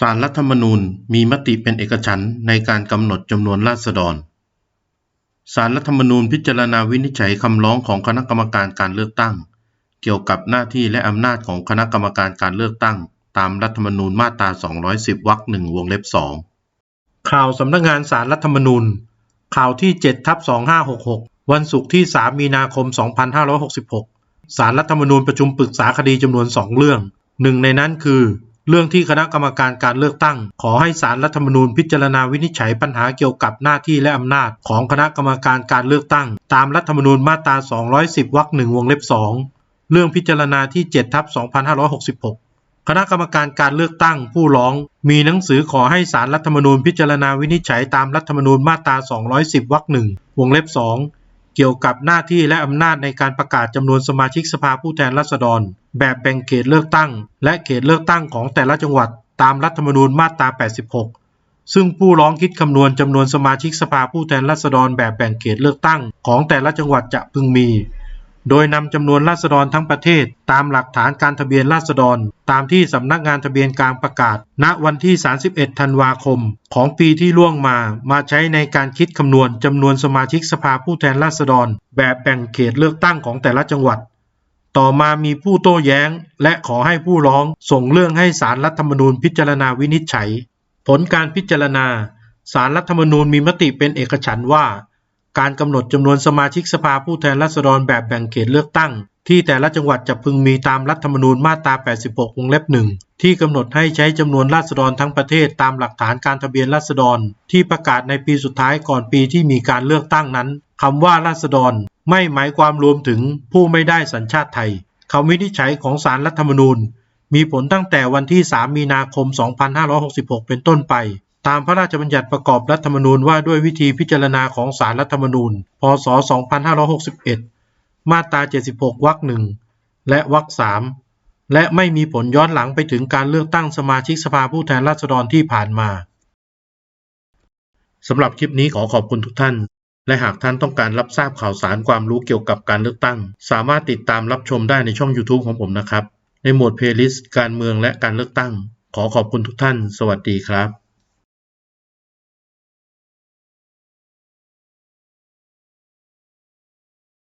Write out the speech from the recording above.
ศาลรัฐธรรมนูญมีมติเป็นเอกฉันท์ในการกำหนดจำนวนราษฎร ศาลรัฐธรรมนูญพิจารณาวินิจฉัยคำร้องของคณะกรรมการการเลือกตั้ง เกี่ยวกับหน้าที่และอำนาจของคณะกรรมการการเลือกตั้ง ตามรัฐธรรมนูญมาตรา 210 วรรคหนึ่งวงเล็บ2ข่าวสำนักงานศาลรัฐธรรมนูญ ข่าวที่7ทับ2566 วันศุกร์ที่ 3 มีนาคม 2566 ศาลรัฐธรรมนูญประชุมปรึกษาคดีจำนวน 2 เรื่อง หนึ่งในนั้นคือ เรื่องที่คณะกรรมการการเลือกตั้ง ขอให้ศาลรัฐธรรมนูญพิจารณาวินิจฉัยปัญหาเกี่ยวกับหน้าที่และอำนาจของคณะกรรมการการเลือกตั้ง ตามรัฐธรรมนูญมาตรา 210 วรรคหนึ่งวงเล็บ 2 เรื่องพิจารณาที่7ทับ2566 คณะกรรมการการเลือกตั้งผู้ร้อง มีหนังสือขอให้ศาลรัฐธรรมนูญพิจารณาวินิจฉัยตามรัฐธรรมนูญมาตรา 210 วรรคหนึ่งวงเล็บ 2 เกี่ยวกับหน้าที่และอำนาจในการประกาศจำนวนสมาชิกสภาผู้แทนราษฎร แบบแบ่งเขตเลือกตั้ง และเขตเลือกตั้งของแต่ละจังหวัดตามรัฐธรรมนูญมาตรา 86 ซึ่งผู้ร้องคิดคำนวณจำนวนสมาชิกสภาผู้แทนราษฎรแบบแบ่งเขตเลือกตั้งของแต่ละจังหวัดจะพึงมี โดยนำจำนวนราษฎรทั้งประเทศ ตามหลักฐานการทะเบียนราษฎร ตามที่สำนักงานทะเบียนกลางประกาศ ณวันที่ 31 ธันวาคม ของปีที่ล่วงมา มาใช้ในการคิดคำนวณจำนวนสมาชิกสภาผู้แทนราษฎร แบบแบ่งเขตเลือกตั้งของแต่ละจังหวัด ต่อมามีผู้โต้แย้ง และขอให้ผู้ร้องส่งเรื่องให้ศาลรัฐธรรมนูญพิจารณาวินิจฉัย ผลการพิจารณาศาลรัฐธรรมนูญมีมติเป็นเอกฉันท์ว่า การกำหนดจำนวนสมาชิกสภาผู้แทนราษฎรแบบแบ่งเขตเลือกตั้ง ที่แต่ละจังหวัดจะพึงมีตามรัฐธรรมนูญมาตรา 86 วงเล็บหนึ่งที่กำหนดให้ใช้จำนวนราษฎรทั้งประเทศตามหลักฐานการทะเบียนราษฎร ที่ประกาศในปีสุดท้ายก่อนปีที่มีการเลือกตั้งนั้นคำว่าราษฎร ไม่หมายความรวมถึงผู้ไม่ได้สัญชาติไทยคำวินิจฉัยของศาลรัฐธรรมนูญ มีผลตั้งแต่วันที่ 3 มีนาคม 2566 เป็นต้นไป ตามพระราชบัญญัติประกอบรัฐธรรมนูญว่าด้วยวิธีพิจารณาของศาลรัฐธรรมนูญ พศ 2561 มาตรา 76 วรรคหนึ่งและวรรคสามและไม่มีผลย้อนหลังไปถึงการเลือกตั้งสมาชิกสภาผู้แทนราษฎรที่ผ่านมาสำหรับคลิปนี้ขอขอบคุณทุกท่าน และหากท่านต้องการรับทราบข่าวสารความรู้เกี่ยวกับการเลือกตั้ง สามารถติดตามรับชมได้ในช่อง YouTube ของผมนะครับ ในหมวดเพลย์ลิสต์การเมืองและการเลือกตั้ง ขอขอบคุณทุกท่าน สวัสดีครับ